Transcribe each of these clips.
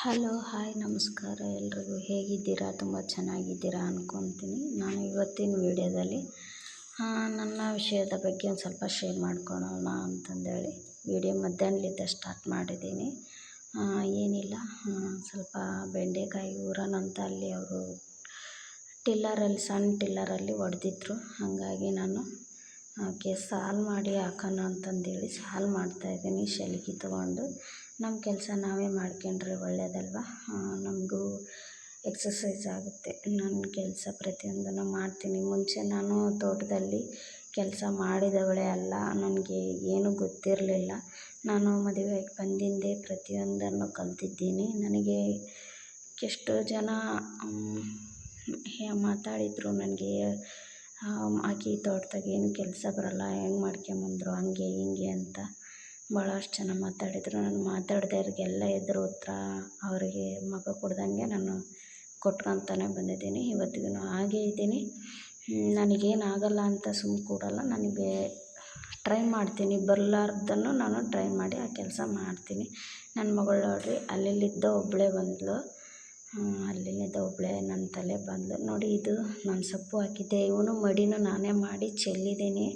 Hello, hi, ನಮಸ್ಕಾರ. ಎಲ್ರಿಗೂ ಹೇಗಿದ್ದೀರಾ? ತುಂಬ ಚೆನ್ನಾಗಿದ್ದೀರಾ ಅಂದ್ಕೊತೀನಿ ನಾನು ಇವತ್ತಿನ ವಿಡಿಯೋದಲ್ಲಿ ನನ್ನ ವಿಷಯದ ಬಗ್ಗೆ ಒಂದು ಸ್ವಲ್ಪ ಶೇರ್ ಮಾಡ್ಕೊಳೋಣ ಅಂತಂದೇಳಿ ವಿಡಿಯೋ ಮಧ್ಯಾಹ್ನಲಿದ್ದ ಸ್ಟಾರ್ಟ್ ಮಾಡಿದ್ದೀನಿ. ಏನಿಲ್ಲ. ಸ್ವಲ್ಪ ಬೆಂಡೆಕಾಯಿ ಊರನಂತ ಅಲ್ಲಿ ಅವರು ಟಿಲ್ಲರಲ್ಲಿ ಸಣ್ಣ ಟಿಲ್ಲರಲ್ಲಿ ಹೊಡೆದಿದ್ರು ಹಾಗಾಗಿ ನಾನು ಅವಕ್ಕೆ ಸಾಲ್ ಮಾಡಿ ಹಾಕೋಣ ಅಂತಂದೇಳಿ ಸಾಲು ಮಾಡ್ತಾಯಿದ್ದೀನಿ, ಶಲ್ಗಿ ತೊಗೊಂಡು ನಮ್ಮ ಕೆಲಸ ನಾವೇ ಮಾಡ್ಕೊಂಡ್ರೆ ಒಳ್ಳೆಯದಲ್ವ ನಮಗೂ ಎಕ್ಸಸೈಸ್ ಆಗುತ್ತೆ. ನನ್ನ ಕೆಲಸ ಪ್ರತಿಯೊಂದನ್ನು ಮಾಡ್ತೀನಿ. ಮುಂಚೆ ನಾನು ತೋಟದಲ್ಲಿ ಕೆಲಸ ಮಾಡಿದವಳೇ ಅಲ್ಲ. ನನಗೆ ಏನೂ ಗೊತ್ತಿರಲಿಲ್ಲ. ನಾನು ಮದುವೆಯಾಗಿ ಬಂದಿಂದೆ ಪ್ರತಿಯೊಂದನ್ನು ಕಲ್ತಿದ್ದೀನಿ. ನನಗೆ ಎಷ್ಟೋ ಜನ ಮಾತಾಡಿದರು ನನಗೆ ಆಕೆ ತೋಟದಾಗ ಏನು ಕೆಲಸ ಬರೋಲ್ಲ, ಹೆಂಗೆ ಮಾಡ್ಕೊಂಬಂದ್ರು, ಹಂಗೆ, ಹಿಂಗೆ ಅಂತ. ಭಾಳಷ್ಟು ಜನ ಮಾತಾಡಿದರು. ನಾನು ಮಾತಾಡ್ದವ್ರಿಗೆಲ್ಲ ಎದುರು ಉತ್ತರ ಅವರಿಗೆ ಮಗ ಕೊಡ್ದಂಗೆ ನಾನು ಕೊಟ್ಕೊತಾನೆ ಬಂದಿದ್ದೀನಿ. ಇವತ್ತಿಗೂ ಹಾಗೇ ಇದ್ದೀನಿ. ನನಗೇನು ಆಗೋಲ್ಲ ಅಂತ ಸುಮ್ನೆ ಕೂಡಲ್ಲ. ನನಗೆ ಟ್ರೈ ಮಾಡ್ತೀನಿ. ಬರಲಾರ್ದನ್ನು ನಾನು ಟ್ರೈ ಮಾಡಿ ಆ ಕೆಲಸ ಮಾಡ್ತೀನಿ. ನನ್ನ ಮಗಳು ನೋಡಿರಿ, ಅಲ್ಲಿಲ್ಲಿದ್ದ ಒಬ್ಬಳೇ ಬಂದಳು ಅಲ್ಲಿಂದ ಒಬ್ಬಳೆ ನನ್ನ ತಲೆ ಬಂದಳು ನೋಡಿ ಇದು ನಾನು ಸೊಪ್ಪು ಹಾಕಿದ್ದೆ. ಇವನು ಮಡಿನೂ ನಾನೇ ಮಾಡಿ ಚೆಲ್ಲಿದ್ದೀನಿ.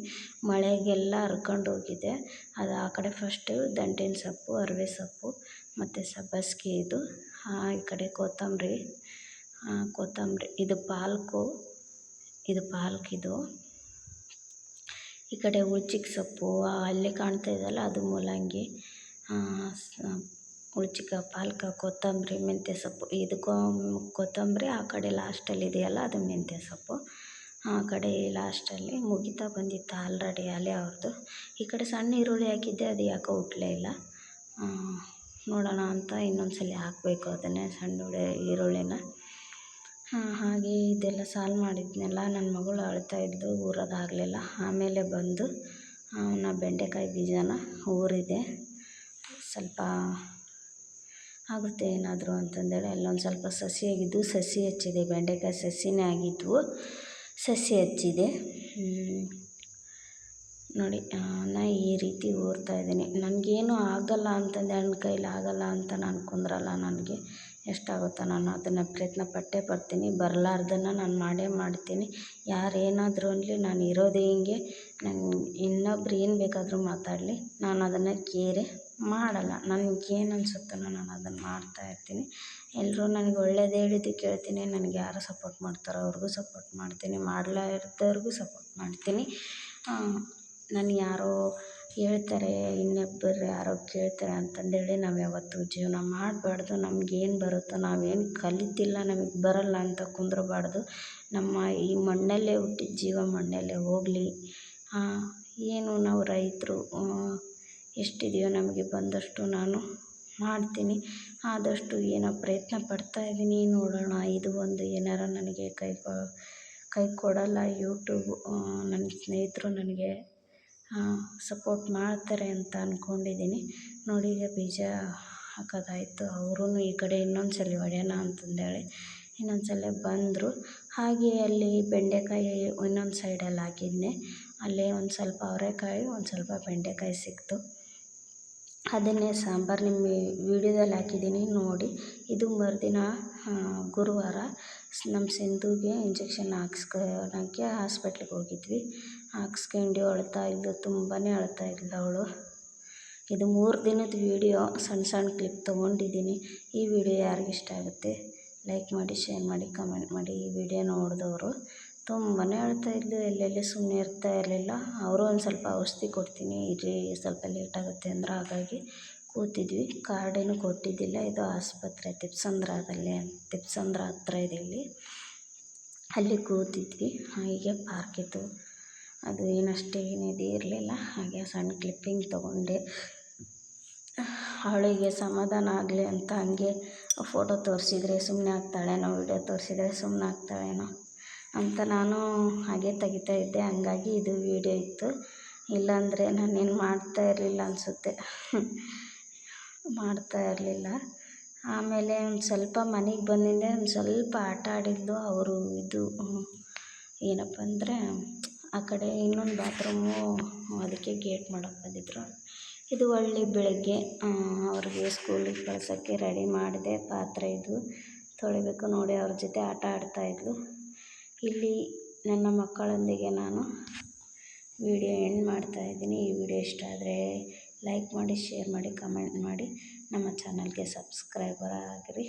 ಮಳೆಗೆಲ್ಲ ಹರ್ಕೊಂಡು ಹೋಗಿದೆ. ಅದು ಆ ಕಡೆ ಫಸ್ಟು ದಂಟಿನ ಸೊಪ್ಪು, ಅರಿವೆ ಸೊಪ್ಪು, ಮತ್ತು ಸಬ್ಬಸ್ಗೆ ಇದು. ಈ ಕಡೆ ಕೊತ್ತಂಬರಿ. ಕೊತ್ತಂಬರಿ. ಇದು ಪಾಲಕು. ಇದು ಪಾಲಕ್ ಇದು. ಈ ಕಡೆ ಉಚ್ಚಿಕ್ ಸೊಪ್ಪು. ಅಲ್ಲಿ ಕಾಣ್ತಾ ಇದೆಯಲ್ಲ, ಅದು ಮೂಲಂಗಿ. ಉಳ್ಚಿಕ ಪಾಲಕ, ಕೊತ್ತಂಬರಿ, ಮೆಂತ್ಯ ಸೊಪ್ಪು. ಇದಕ್ಕೂ ಕೊತ್ತಂಬರಿ ಆ ಕಡೆ ಲಾಸ್ಟಲ್ಲಿ ಇದೆಯಲ್ಲ ಅದು ಮೆಂತ್ಯ ಸೊಪ್ಪು. ಆ ಕಡೆ ಲಾಸ್ಟಲ್ಲಿ ಮುಗಿತಾ ಬಂದಿತ್ತು ಆಲ್ರೆಡಿ ಅಲ್ಲೇ ಅವ್ರದ್ದು ಈ ಕಡೆ ಸಣ್ಣ ಈರುಳ್ಳಿ ಹಾಕಿದ್ದೆ, ಅದು ಯಾಕೋ ಹುಟ್ಲೇ ಇಲ್ಲ. ನೋಡೋಣ ಅಂತ ಇನ್ನೊಂದು ಸಲ ಹಾಕಬೇಕು ಅದನ್ನೇ ಸಣ್ಣ ಹುಳಿ ಈರುಳ್ಳಿನ. ಹಾಗೆ ಇದೆಲ್ಲ ಸಾಲ್ವ್ ಮಾಡಿದ್ನೆಲ್ಲ ನನ್ನ ಮಗಳು ಅಳ್ತಾ ಇದ್ಲು ಊರೋದಾಗಲಿಲ್ಲ ಆಮೇಲೆ ಬಂದು ನಾ ಬೆಂಡೆಕಾಯಿ ಬೀಜನ ಊರಿದೆ. ಸ್ವಲ್ಪ ಆಗುತ್ತೆ ಏನಾದರೂ ಅಂತಂದೇಳಿ ಅಲ್ಲೊಂದು ಸ್ವಲ್ಪ ಸಸಿ ಆಗಿದ್ದು ಸಸಿ ಹಚ್ಚಿದೆ, ಬೆಂಡೆಕಾಯಿ ಸಸಿನೇ ಆಗಿದ್ವು, ಸಸಿ ಹಚ್ಚಿದೆ. ನೋಡಿ ನಾ ಈ ರೀತಿ ಊರ್ತಾ ಇದ್ದೀನಿ. ನನಗೇನು ಆಗಲ್ಲ ಅಂತಂದು ನನ್ನ ಕೈಲಿ ಆಗಲ್ಲ ಅಂತ ನಾನು ಕುಂದ್ರಲ್ಲ ನನಗೆ. ಎಷ್ಟಾಗುತ್ತೋ ನಾನು ಅದನ್ನು ಪ್ರಯತ್ನ ಪಟ್ಟೇ ಪಡ್ತೀನಿ ಬರಲಾರ್ದನ್ನ ನಾನು ಮಾಡೇ ಮಾಡ್ತೀನಿ. ಯಾರು ಏನಾದರೂ ಅನ್ನಲಿ ನಾನು ಇರೋದೇ ಹಿಂಗೆ. ನನ್ನ ಇನ್ನೊಬ್ರು ಏನು ಬೇಕಾದರೂ ಮಾತಾಡಲಿ. ನಾನು ಅದನ್ನು ಕೇರೆ ಮಾಡಲ್ಲ. ನನಗೆ ಏನು ಅನ್ಸುತ್ತೋ ನಾನು ಅದನ್ನು ಮಾಡ್ತಾ ಇರ್ತೀನಿ. ಎಲ್ಲರೂ ನನಗೆ ಒಳ್ಳೇದು ಹೇಳಿದ್ದು ಕೇಳ್ತೀನಿ. ನನಗೆ ಯಾರು ಸಪೋರ್ಟ್ ಮಾಡ್ತಾರೋ ಅವ್ರಿಗೂ ಸಪೋರ್ಟ್ ಮಾಡ್ತೀನಿ. ಮಾಡಲಾರ್ದವ್ರಿಗೂ ಸಪೋರ್ಟ್ ಮಾಡ್ತೀನಿ. ನಾನು ಯಾರೋ ಹೇಳ್ತಾರೆ ಇನ್ನೊಬ್ರು ಯಾರೋ ಕೇಳ್ತಾರೆ ಅಂತಂದೇಳಿ ನಾವು ಯಾವತ್ತೂ ಜೀವನ ಮಾಡಬಾರ್ದು. ನಮ್ಗೇನು ಬರುತ್ತೋ ನಾವೇನು ಕಲಿತಿಲ್ಲ, ನಮಗೆ ಬರಲ್ಲ ಅಂತ ಕುಂದ್ರಬಾರ್ದು. ನಮ್ಮ ಈ ಮಣ್ಣಲ್ಲೇ ಹುಟ್ಟಿದ ಜೀವ ಮಣ್ಣಲ್ಲೇ ಹೋಗಲಿ. ಏನು ನಾವು ರೈತರು ಎಷ್ಟಿದೆಯೋ ನಮಗೆ ಬಂದಷ್ಟು ನಾನು ಮಾಡ್ತೀನಿ. ಆದಷ್ಟು ಏನೋ ಪ್ರಯತ್ನ ಪಡ್ತಾ ಇದ್ದೀನಿ. ನೋಡೋಣ, ಇದು ಒಂದು ಏನಾರ ನನಗೆ ಕೈ ಕೈ ಕೊಡಲ್ಲ ಯೂಟ್ಯೂಬ್ ನನ್ನ ಸ್ನೇಹಿತರು ನನಗೆ ಸಪೋರ್ಟ್ ಮಾಡ್ತಾರೆ ಅಂತ ಅಂದ್ಕೊಂಡಿದ್ದೀನಿ ನೋಡಿ, ಈಗ ಬೀಜ ಹಾಕೋದಾಯ್ತು. ಅವ್ರೂ ಈ ಕಡೆ ಇನ್ನೊಂದು ಸಲ ಹೊಡ್ಯೋಣ ಅಂತಂದೇಳಿ ಇನ್ನೊಂದು ಸಲ ಬಂದರು. ಹಾಗೆ ಅಲ್ಲಿ ಬೆಂಡೆಕಾಯಿ ಇನ್ನೊಂದು ಸೈಡಲ್ಲಿ ಹಾಕಿದ್ನೆ. ಅಲ್ಲೇ ಒಂದು ಸ್ವಲ್ಪ ಅವರೆಕಾಯಿ, ಒಂದು ಸ್ವಲ್ಪ ಬೆಂಡೆಕಾಯಿ ಸಿಕ್ತು. ಅದನ್ನೇ ಸಾಂಬಾರು ನಿಮ್ಮ ವಿಡಿಯೋದಲ್ಲಿ ಹಾಕಿದ್ದೀನಿ. ನೋಡಿ, ಇದು ಮರುದಿನ ಗುರುವಾರ ನಮ್ಮ ಸಿಂಧುಗೆ ಇಂಜೆಕ್ಷನ್ ಹಾಕ್ಸ್ಕೊಳಕ್ಕೆ ಹಾಸ್ಪೆಟ್ಲಿಗೆ ಹೋಗಿದ್ವಿ. ಹಾಕ್ಸ್ಕೊಂಡು ಅಳ್ತಾ ಇದ್ಲು ತುಂಬಾ ಅಳ್ತಾ ಇದ್ಲು ಅವಳು. ಇದು ಮೂರು ದಿನದ ವೀಡಿಯೋ ಸಣ್ಣ ಸಣ್ಣ ಕ್ಲಿಪ್ ತೊಗೊಂಡಿದ್ದೀನಿ. ಈ ವಿಡಿಯೋ ಯಾರಿಗೆ ಇಷ್ಟ ಆಗುತ್ತೆ ಲೈಕ್ ಮಾಡಿ ಶೇರ್ ಮಾಡಿ ಕಮೆಂಟ್ ಮಾಡಿ ಈ ವಿಡಿಯೋ ನೋಡಿದವರು. ತುಂಬಾ ಅಳ್ತಾ ಇದ್ಲು, ಎಲ್ಲೆಲ್ಲಿ ಸುಮ್ಮನೆ ಇರ್ತಾ ಇರಲಿಲ್ಲ. ಅವರು ಒಂದು ಸ್ವಲ್ಪ ಔಷಧಿ ಕೊಡ್ತೀನಿ ಇರಿ ಸ್ವಲ್ಪ ಲೇಟಾಗುತ್ತೆ ಅಂದ್ರೆ ಹಾಗಾಗಿ. ಕೂತಿದ್ವಿ. ಕಾರ್ಡೇನು ಕೊಟ್ಟಿದ್ದಿಲ್ಲ. ಇದು ಆಸ್ಪತ್ರೆ, ತಿಪ್ಸಂದ್ರದಲ್ಲಿ, ತಿಪ್ಸಂದ್ರ ಹತ್ರ ಇದೆ ಇಲ್ಲಿ. ಅಲ್ಲಿ ಕೂತಿದ್ವಿ. ಹೀಗೆ ಪಾರ್ಕ್ ಇತ್ತು. ಅದು ಏನೂ ಇದು ಇರಲಿಲ್ಲ. ಹಾಗೆ ಸಣ್ಣ ಕ್ಲಿಪ್ಪಿಂಗ್ ತೊಗೊಂಡೆ. ಅವಳಿಗೆ ಸಮಾಧಾನ ಆಗಲಿ ಅಂತ ಹಂಗೆ ಫೋಟೋ ತೋರಿಸಿದ್ರೆ ಸುಮ್ಮನೆ ಆಗ್ತಾಳೇನೋ ವಿಡಿಯೋ ತೋರಿಸಿದ್ರೆ ಸುಮ್ಮನೆ ಆಗ್ತಾಳೇನೋ ಅಂತ ನಾನು ಹಾಗೆ ತೆಗಿತಾ ಇದ್ದೆ. ಹಂಗಾಗಿ ಇದು ವೀಡಿಯೋ ಇತ್ತು. ಇಲ್ಲಾಂದರೆ ನಾನೇನು ಮಾಡ್ತಾ ಇರಲಿಲ್ಲ ಅನಿಸುತ್ತೆ. ಮಾಡ್ತಾ ಇರಲಿಲ್ಲ. ಆಮೇಲೆ ಒಂದು ಸ್ವಲ್ಪ ಮನೆಗೆ ಬಂದಿದ್ದೆ ಒಂದು ಸ್ವಲ್ಪ ಆಟ ಆಡಿದ್ಲು ಅವರು ಇದು, ಏನಪ್ಪ ಅಂದರೆ ಆ ಕಡೆ ಇನ್ನೊಂದು ಬಾತ್ರೂಮು ಅದಕ್ಕೆ ಗೇಟ್ ಮಾಡೋಕೆ ಬಂದಿದ್ದರು ಇದು ಒಳ್ಳೆ ಬೆಳಗ್ಗೆ ಅವ್ರಿಗೆ ಸ್ಕೂಲಿಗೆ ಕಳ್ಸೋಕ್ಕೆ ರೆಡಿ ಮಾಡಿದೆ ಪಾತ್ರೆ ಇದು. ತೊಳಿಬೇಕು ನೋಡಿ ಅವ್ರ ಜೊತೆ ಆಟ ಆಡ್ತಾಯಿದ್ಲು ಇಲ್ಲಿ ನನ್ನ ಮಕ್ಕಳೊಂದಿಗೆ ನಾನು ವಿಡಿಯೋ ಎಂಡ್ ಮಾಡ್ತಾ ಇದ್ದೀನಿ. ಈ ವಿಡಿಯೋ ಇಷ್ಟ ಆದರೆ ಲೈಕ್ ಮಾಡಿ, ಶೇರ್ ಮಾಡಿ, ಕಮೆಂಟ್ ಮಾಡಿ. ನಮ್ಮ ಚಾನಲ್ಗೆ ಸಬ್ಸ್ಕ್ರೈಬರ್ ಆಗಿರಿ.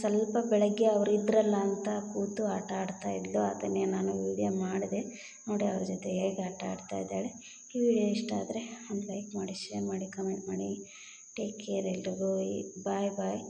ಸ್ವಲ್ಪ ಬೆಳಗ್ಗೆ ಅವ್ರು ಇದ್ರಲ್ಲ ಅಂತ ಕೂತು ಆಟ ಆಡ್ತಾಯಿದ್ಲು ಅದನ್ನೇ ನಾನು ವೀಡಿಯೋ ಮಾಡಿದೆ. ನೋಡಿ ಅವ್ರ ಜೊತೆ ಹೇಗೆ ಆಟ ಆಡ್ತಾ ಇದ್ದಾಳೆ. ಈ ವಿಡಿಯೋ ಇಷ್ಟ ಆದರೆ ಒಂದು ಲೈಕ್ ಮಾಡಿ, ಶೇರ್ ಮಾಡಿ, ಕಮೆಂಟ್ ಮಾಡಿ. ಟೇಕ್ ಕೇರ್ ಎಲ್ರಿಗೂ. ಬಾಯ್ ಬಾಯ್